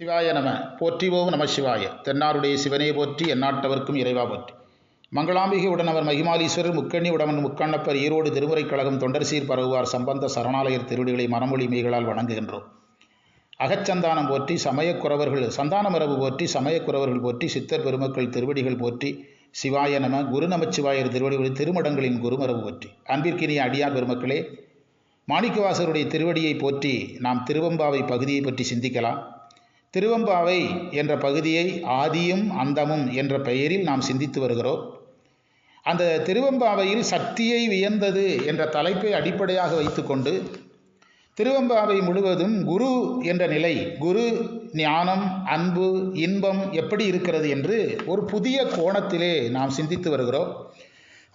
சிவாய நம. போற்றிவோம் நம சிவாய. தென்னாருடைய சிவனே போற்றி எந்நாட்டவர்க்கும் இறைவா போற்றி. மங்களாம்பிகை உடனவர் மகிமாலீஸ்வரர் முக்கண்ணி உடவன் முக்கண்ணப்பர் ஈரோடு திருமுறை கழகம் தொண்டர் சீர் பரவுவார் சம்பந்த சரணாலயர் திருவடிகளை மரமொழி மெய்களால் வணங்குகின்றோம். அகச்சந்தானம் போற்றி சமயக்குறவர்கள் சந்தான மரபு போற்றி சமயக்குறவர்கள் போற்றி சித்தர் பெருமக்கள் திருவடிகள் போற்றி சிவாய நம குரு நமச்சிவாயர் திருவடிகளில் திருமடங்களின் குருமரபு போற்றி. அன்பிற்கினிய அடியார் பெருமக்களே மாணிக்கவாசருடைய திருவடியை போற்றி நாம் திருவம்பாவை பகுதியை பற்றி சிந்திக்கலாம். திருவம்பாவை என்ற பகுதியை ஆதியும் அந்தமும் என்ற பெயரில் நாம் சிந்தித்து வருகிறோம். அந்த திருவம்பாவையில் சக்தியை வியந்தது என்ற தலைப்பை அடிப்படையாக வைத்துக்கொண்டு திருவம்பாவை முழுவதும் குரு என்ற நிலை குரு ஞானம் அன்பு இன்பம் எப்படி இருக்கிறது என்று ஒரு புதிய கோணத்திலே நாம் சிந்தித்து வருகிறோம்.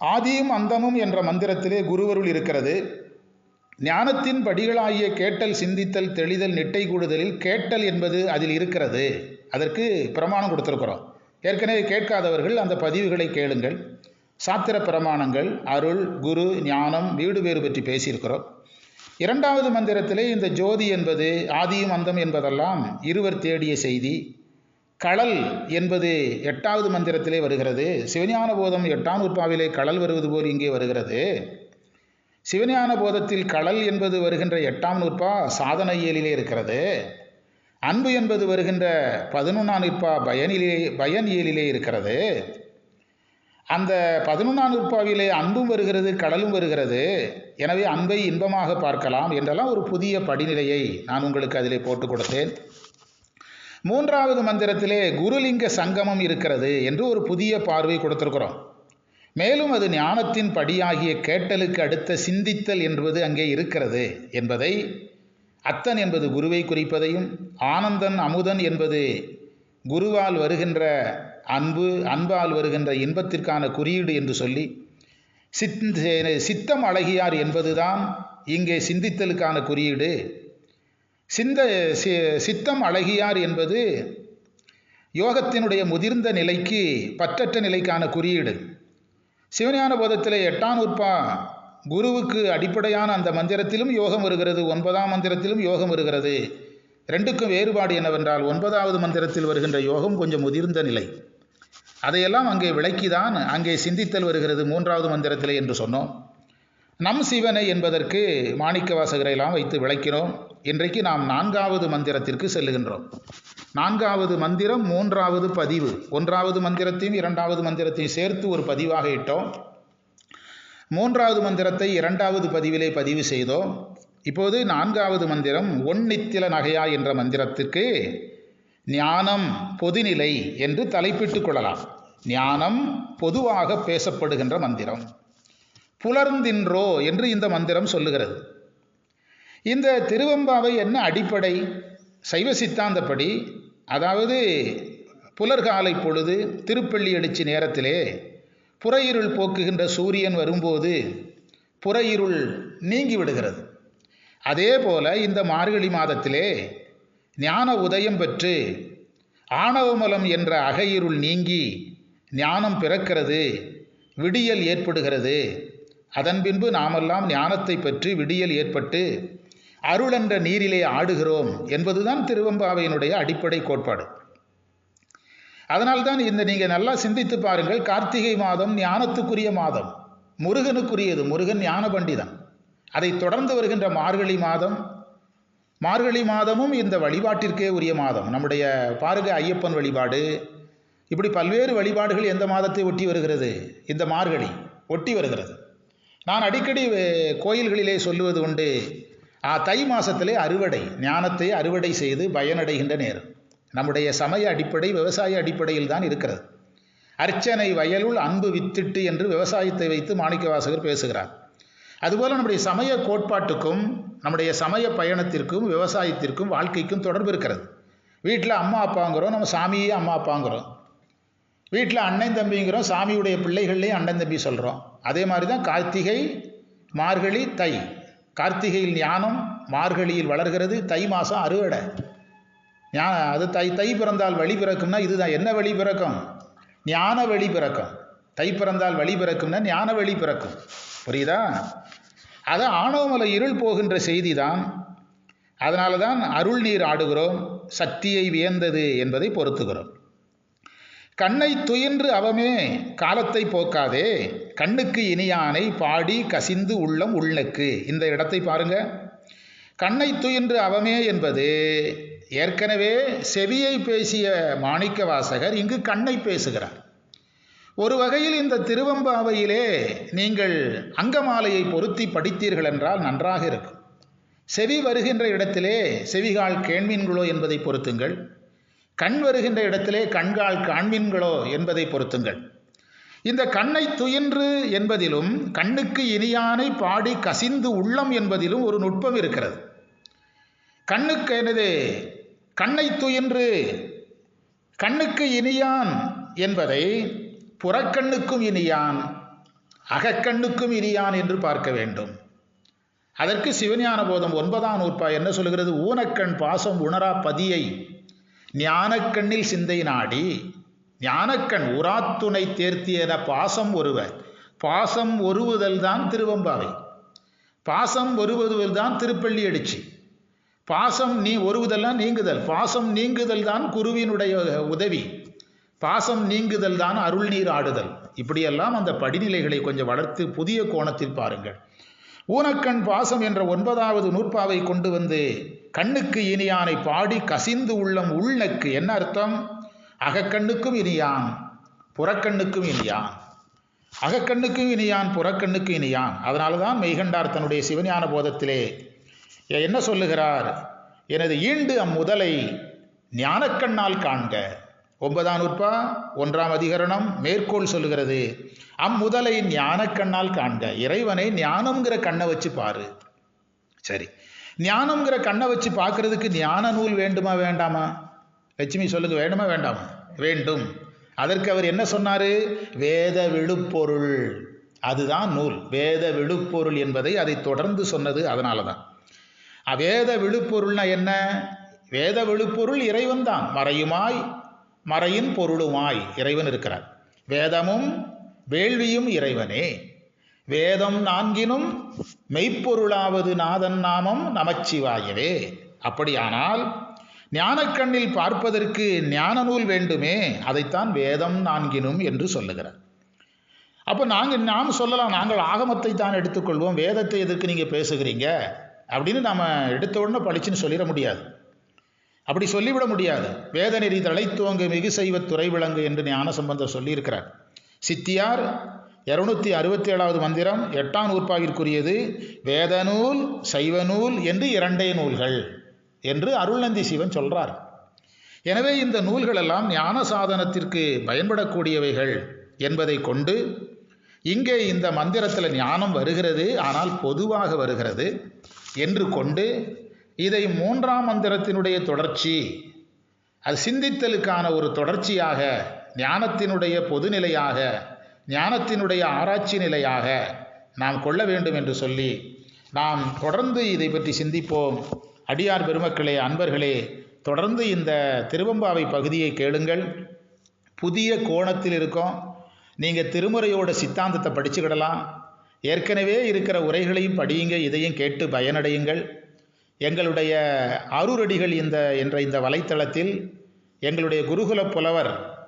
ஆதியும் அந்தமும் என்ற மந்திரத்திலே குருவருள் இருக்கிறது. ஞானத்தின் படிகளாகிய கேட்டல் சிந்தித்தல் தெளிதல் நிட்டை கூடுதலில் கேட்டல் என்பது அதில் இருக்கிறது. அதற்கு பிரமாணம் கொடுத்துருக்குறோம். ஏற்கனவே கேட்காதவர்கள் அந்த பதிவுகளை கேளுங்கள். சாத்திர பிரமாணங்கள் அருள் குரு ஞானம் வீடு வேறு பற்றி பேசியிருக்கிறோம். இரண்டாவது மந்திரத்திலே இந்த ஜோதி என்பது ஆதியும் அந்தம் என்பதெல்லாம் இருவர் தேடிய செய்தி. களல் என்பது எட்டாவது மந்திரத்திலே வருகிறது. சிவஞான போதம் எட்டாம் உற்பாவிலே களல் வருவது போல் இங்கே வருகிறது. சிவஞான போதத்தில் களல் என்பது வருகின்ற எட்டாம் நூற்பா சாதன இயலிலே இருக்கிறது. அன்பு என்பது வருகின்ற பதினொன்றாம் நூற்பா பயனிலே பயன் இயலிலே இருக்கிறது. அந்த பதினொன்றாம் நூற்பாவிலே அன்பும் வருகிறது கடலும் வருகிறது. எனவே அன்பை இன்பமாக பார்க்கலாம் என்றெல்லாம் ஒரு புதிய படிநிலையை நான் உங்களுக்கு அதிலே போட்டு கொடுத்தேன். மூன்றாவது மந்திரத்திலே குருலிங்க சங்கமம் இருக்கிறது என்று ஒரு புதிய பார்வை கொடுத்திருக்கிறோம். மேலும் அது ஞானத்தின் படியாகிய கேட்டலுக்கு அடுத்த சிந்தித்தல் என்பது அங்கே இருக்கிறது என்பதை அத்தன் என்பது குருவை குறிப்பதையும் ஆனந்தன் அமுதன் என்பது குருவால் வருகின்ற அன்பு அன்பால் வருகின்ற இன்பத்திற்கான குறியீடு என்று சொல்லி சித் சித்தம் அழகியார் என்பதுதான் இங்கே சிந்தித்தலுக்கான குறியீடு. சிந்த சித்தம் அழகியார் என்பது யோகத்தினுடைய முதிர்ந்த நிலைக்கு பற்றற்ற நிலைக்கான குறியீடு. சிவஞான போதத்தில் எட்டாம் உற்பா. குருவுக்கு அடிப்படையான அந்த மந்திரத்திலும் யோகம் வருகிறது. ஒன்பதாம் மந்திரத்திலும் யோகம் வருகிறது. ரெண்டுக்கும் வேறுபாடு என்னவென்றால் ஒன்பதாவது மந்திரத்தில் வருகின்ற யோகம் கொஞ்சம் முதிர்ந்த நிலை. அதையெல்லாம் அங்கே விளக்கிதான் அங்கே சிந்தித்தல் வருகிறது மூன்றாவது மந்திரத்திலே என்று சொன்னோம். நம் சிவனை என்பதற்கு மாணிக்க வாசகரையெல்லாம் வைத்து விளக்கிறோம் இன்றைக்கு நாம் நான்காவது மந்திரத்திற்கு செல்லுகின்றோம். நான்காவது மந்திரம் மூன்றாவது பதிவு. ஒன்றாவது மந்திரத்தையும் இரண்டாவது மந்திரத்தையும் சேர்த்து ஒரு பதிவாக இட்டோம். மூன்றாவது மந்திரத்தை இரண்டாவது பதிவிலே பதிவு செய்தோம். இப்போது நான்காவது மந்திரம் ஒன்னித்தில நகையா என்ற மந்திரத்திற்கு ஞானம் பொதுநிலை என்று தலைப்பிட்டுக் கொள்ளலாம். ஞானம் பொதுவாக பேசப்படுகின்ற மந்திரம். புலர்ந்தின்றோ என்று இந்த மந்திரம் சொல்லுகிறது. இந்த திருவம்பாவை என்ன அடிப்படை? சைவ சித்தாந்தப்படி அதாவது புலர்காலை பொழுது திருப்பள்ளி எழுச்சி நேரத்திலே புறையிருள் போக்குகின்ற சூரியன் வரும்போது புறையிருள் நீங்கி விடுகிறது. அதே போல இந்த மார்கழி மாதத்திலே ஞான உதயம் பெற்று ஆணவமலம் என்ற அகையிருள் நீங்கி ஞானம் பிறக்கிறது விடியல் ஏற்படுகிறது. அதன் பின்பு நாமெல்லாம் ஞானத்தை பற்றி விடியல் ஏற்பட்டு அருள் என்ற நீரிலே ஆடுகிறோம் என்பதுதான் திருவம்பாவையினுடைய அடிப்படை கோட்பாடு. அதனால்தான் இந்த நீங்கள் நல்லா சிந்தித்து பாருங்கள் கார்த்திகை மாதம் ஞானத்துக்குரிய மாதம். முருகனுக்குரியது முருகன் ஞான பண்டிதன். அதை தொடர்ந்து வருகின்ற மார்கழி மாதம் மார்கழி மாதமும் இந்த வழிபாட்டிற்கே உரிய மாதம். நம்முடைய பாருக ஐயப்பன் வழிபாடு இப்படி பல்வேறு வழிபாடுகள் எந்த மாதத்தை ஒட்டி வருகிறது? இந்த மார்கழி ஒட்டி வருகிறது. நான் அடிக்கடி கோயில்களிலே சொல்லுவது உண்டு. தை மாதத்திலே அறுவடை ஞானத்தை அறுவடை செய்து பயனடைகின்ற நேரம் நம்முடைய சமய அடிப்படை விவசாய அடிப்படையில் தான் இருக்கிறது. அர்ச்சனை வயலுள் அன்பு வித்திட்டு என்று விவசாயத்தை வைத்து மாணிக்கவாசகர் பேசுகிறார். அதுபோல் நம்முடைய சமய கோட்பாட்டுக்கும் நம்முடைய சமய பயணத்திற்கும் விவசாயத்திற்கும் வாழ்க்கைக்கும் தொடர்பு இருக்கிறது. வீட்டில் அம்மா அப்பாங்கிறோம் நம்ம சாமியே அம்மா அப்பாங்கிறோம். வீட்டில் அண்ணன் தம்பிங்கிறோம் சாமியுடைய பிள்ளைகள்லேயும் அண்ணன் தம்பி சொல்கிறோம் அதே மாதிரி தான் கார்த்திகை மார்கழி தை. கார்த்திகையில் ஞானம் மார்கழியில் வளர்கிறது தை மாதம் அறுவடை. ஞான அது தை தை பிறந்தால் வழி பிறக்கும்னா இதுதான். என்ன வழி பிறக்கும்? ஞான வழி பிறக்கும். தை பிறந்தால் வழி பிறக்கும்னா ஞான வழி பிறக்கும். புரியுதா? அது ஆணவமலை இருள் போகின்ற செய்தி தான் அதனால தான் அருள் நீர் ஆடுகிறோம் சக்தியை வியந்தது என்பதை பொறுத்துகிறோம். கண்ணை துயின்று அவமே காலத்தை போக்காதே. கண்ணுக்கு இனியானை பாடி கசிந்து உள்ளம் உள்ளக்கு. இந்த இடத்தை பாருங்க. கண்ணை துயின்று அவமே என்பது ஏற்கனவே செவியை பேசிய மாணிக்க வாசகர் இங்கு கண்ணை பேசுகிறார். ஒரு வகையில் இந்த திருவம்பாவையிலே நீங்கள் அங்கமாலையை பொருத்தி படித்தீர்கள் என்றால் நன்றாக இருக்கும். செவி வருகின்ற இடத்திலே செவிகால் கேண்மீன்களோ என்பதை பொருத்துங்கள். கண் வருகின்ற இடத்திலே கண்கால் காண்மீன்களோ என்பதை பொருத்துங்கள் இந்த கண்ணை துயின்று என்பதிலும் கண்ணுக்கு இனியானை பாடி கசிந்து உள்ளம் என்பதிலும் ஒரு நுட்பம் இருக்கிறது. கண்ணுக்கு எனது கண்ணை துயின்று கண்ணுக்கு இனியான் என்பதை புறக்கண்ணுக்கும் இனியான் அகக்கண்ணுக்கும் இனியான் என்று பார்க்க வேண்டும். அதற்கு சிவஞான போதம் ஒன்பதாம் நூற்பா என்ன சொல்கிறது ஊனக்கண் பாசம் உணரா பதியை ஞானக்கண்ணில் சிந்தை நாடி ஞானக்கண் உராத்துணை தேர்த்தியன பாசம் ஒருவர். பாசம் ஒருவுதல் தான் திருவம்பாவை. பாசம் ஒருவதுவல் தான் திருப்பள்ளி அடிச்சு. பாசம் நீ ஒருவுதல்லாம் நீங்குதல். பாசம் நீங்குதல் தான் குருவினுடைய உதவி. பாசம் நீங்குதல் தான் அருள் நீர் ஆடுதல். இப்படியெல்லாம் அந்த படிநிலைகளை கொஞ்சம் வளர்த்து புதிய கோணத்தில் பாருங்கள். ஊனக்கண் பாசம் என்ற ஒன்பதாவது நூற்பாவை கொண்டு வந்து கண்ணுக்கு இனியானை பாடி கசிந்து உள்ளம் உள்நக்கு என்ன அர்த்தம்? அகக்கண்ணுக்கும் இனியான் புறக்கண்ணுக்கும் இனியான். அகக்கண்ணுக்கும் இனியான் புறக்கண்ணுக்கும் இனியான். அதனால தான் மெய்கண்டார் தன்னுடைய சிவஞான போதத்திலே என்ன சொல்லுகிறார்? எனது ஈண்டு அம்முதலை ஞானக்கண்ணால் காண்க. ஒன்பதாம் நூற்பா ஒன்றாம் அதிகரணம் மேற்கோள் சொல்லுகிறது. அம்முதலை ஞானக்கண்ணால் காண்க இறைவனை ஞானம்ங்கிற கண்ணை வச்சு பாரு. சரி. ஞானம்ங்கிற கண்ணை வச்சு பார்க்கறதுக்கு ஞான நூல் வேண்டுமா வேண்டாமா? லட்சுமி சொல்லுங்க வேண்டுமா வேண்டாமா? வேண்டும். அதற்கு அவர் என்ன சொன்னார்? வேத விழுப்பொருள். அதுதான் நூல். வேத விழுப்பொருள் என்பதை அதை தொடர்ந்து சொன்னது அதனால தான் அவேத விழுப்பொருள்னா என்ன? வேத விழுப்பொருள் இறைவன் தான் மறையுமாய் மறையின் பொருளுமாய் இறைவன் இருக்கிறார். வேதமும் வேள்வியும் இறைவனே. வேதம் நான்கினும் மெய்ப்பொருளாவது நாதன் நாமம் நமச்சிவாயவே. அப்படியானால் ஞானக்கண்ணில் பார்ப்பதற்கு ஞான நூல் வேண்டுமே அதைத்தான் வேதம் நான்கினும் என்று சொல்லுகிறார். அப்போ நாங்கள் நாம் சொல்லலாம் நாங்கள் ஆகமத்தை தான் எடுத்துக்கொள்வோம் வேதத்தை எதுக்கு நீங்கள் பேசுகிறீங்க? அப்படின்னு நம்ம எடுத்த உடனே பழிச்சுன்னு சொல்லிட முடியாது. அப்படி சொல்லிவிட முடியாது. வேத நெறி தழைத்துவங்கு மிகு செய்வ துறை விளங்கு என்று ஞான சம்பந்தர் சொல்லியிருக்கிறார். சித்தியார் இருநூத்தி அறுபத்தி ஏழாவது மந்திரம் எட்டாம் நூற்பாவிற்குரியது வேத நூல் சைவ நூல் என்று இரண்டே நூல்கள் என்று அருள்நந்தி சிவன் சொல்றார். எனவே இந்த நூல்கள் எல்லாம் ஞான சாதனத்திற்கு பயன்படக்கூடியவைகள் என்பதை கொண்டு இங்கே இந்த மந்திரத்தில் ஞானம் வருகிறது ஆனால் பொதுவாக வருகிறது என்று கொண்டு இதை மூன்றாம் மந்திரத்தினுடைய தொடர்ச்சி. அது சிந்தித்தலுக்கான ஒரு தொடர்ச்சியாக ஞானத்தினுடைய பொதுநிலையாக ஞானத்தினுடைய ஆராய்ச்சி நிலையாக நாம் கொள்ள வேண்டும் என்று சொல்லி நாம் தொடர்ந்து இதை பற்றி சிந்திப்போம். அடியார் பெருமக்களே அன்பர்களே தொடர்ந்து இந்த திருவம்பாவை பகுதியை கேளுங்கள். புதிய கோணத்தில் இருக்கோம். நீங்கள் திருமுறையோட சித்தாந்தத்தை படிச்சுக்கிடலாம். ஏற்கனவே இருக்கிற உரைகளையும் படியுங்க இதையும் கேட்டு பயனடையுங்கள். எங்களுடைய அருரடிகள் இந்த என்ற இந்த வலைத்தளத்தில் எங்களுடைய குருகுல புலவர்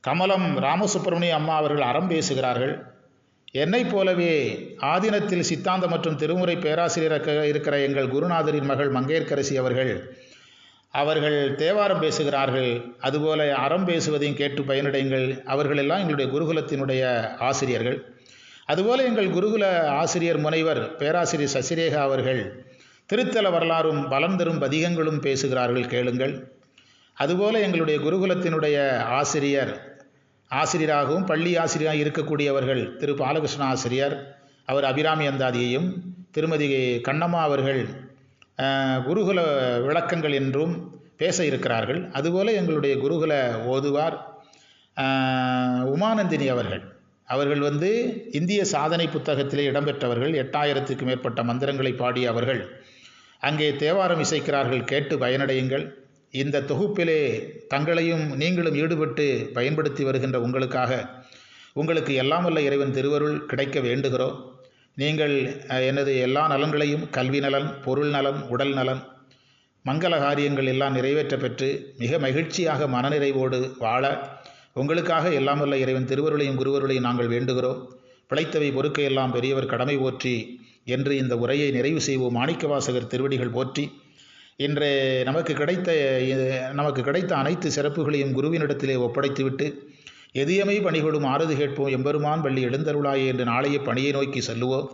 கமலம் ராமசுப்பிரமணிய அம்மா அவர்கள் அறம் பேசுகிறார்கள். என்னைப் போலவே ஆதீனத்தில் சித்தாந்த மற்றும் திருமுறை பேராசிரியராக இருக்கிற எங்கள் குருநாதரின் மகள் மங்கையர்கரசி அவர்கள் அவர்கள் தேவாரம் பேசுகிறார்கள். அதுபோல அறம் பேசுவதையும் கேட்டு பயனடைங்கள் அவர்களெல்லாம் எங்களுடைய குருகுலத்தினுடைய ஆசிரியர்கள். அதுபோல எங்கள் குருகுல ஆசிரியர் முனைவர் பேராசிரியர் சசிரேகா அவர்கள் திருத்தல வரலாறும் பலம் தரும் பதிகங்களும் பேசுகிறார்கள் கேளுங்கள். அதுபோல எங்களுடைய குருகுலத்தினுடைய ஆசிரியர் ஆசிரியராகவும் பள்ளி ஆசிரியராக இருக்கக்கூடியவர்கள் திரு. பாலகிருஷ்ண ஆசிரியர் அவர் அபிராமி அந்தாதியையும் திருமதி கண்ணம்மா அவர்கள் குருகுல விளக்கங்கள் என்றும் பேச இருக்கிறார்கள். அதுபோல எங்களுடைய குருகுல ஓதுவார் உமானந்தினி அவர்கள். அவர்கள் வந்து இந்திய சாதனை புத்தகத்திலே இடம்பெற்றவர்கள். எட்டாயிரத்துக்கு மேற்பட்ட மந்திரங்களை பாடிய அவர்கள். அங்கே தேவாரம் இசைக்கிறார்கள் கேட்டு பயனடையுங்கள். இந்த தொகுப்பிலே தங்களையும் நீங்களும் ஈடுபட்டு பயன்படுத்தி வருகின்ற உங்களுக்காக உங்களுக்கு எல்லாம் வல்ல இறைவன் திருவருள் கிடைக்க வேண்டுகிறோம். நீங்கள் எனது எல்லா நலன்களையும் கல்வி நலன் பொருள் நலன் உடல் நலன் மங்கள காரியங்கள் எல்லாம் நிறைவேற்ற பெற்று மிக மகிழ்ச்சியாக மனநிறைவோடு வாழ உங்களுக்காக எல்லாம் வல்ல இறைவன் திருவருளையும் குருவருளையும் நாங்கள் வேண்டுகிறோம். பிழைத்தவை பொறுக்க எல்லாம் பெரியவர் கடமை போற்றி என்று இந்த உரையை நிறைவு செய்வோம். மாணிக்கவாசகர் திருவடிகள் போற்றி இன்று நமக்கு கிடைத்த நமக்கு கிடைத்த அனைத்து சிறப்புகளையும் குருவினிடத்திலே ஒப்படைத்துவிட்டு எதியமை பணிகளும் ஆறுது கேட்போம். எம்பெருமான் பள்ளி எழுந்தருளாயே என்று நாளைய பணியை நோக்கி செல்லுவோம்.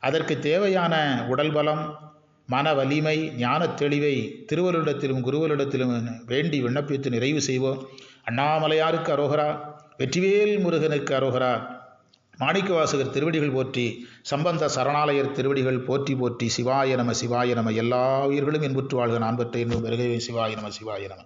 அதற்கு தேவையான உடல் பலம் மன வலிமை ஞானத் தெளிவை திருவருளிடத்திலும் குருவலிடத்திலும் வேண்டி விண்ணப்பித்து நிறைவு செய்வோம். அண்ணாமலையாருக்கு அரோகரா வெற்றிவேல் முருகனுக்கு அரோகரா. மாணிக்கவாசகர் திருவடிகள் போற்றி சம்பந்த சரணாலயர் திருவடிகள் போற்றி போற்றி சிவாய நம சிவாய நம எல்லா உயிர்களும் இன்புற்று வாழ்க. நான் பெற்ற இன்னும் பெருகவே சிவாய நம சிவாய நம.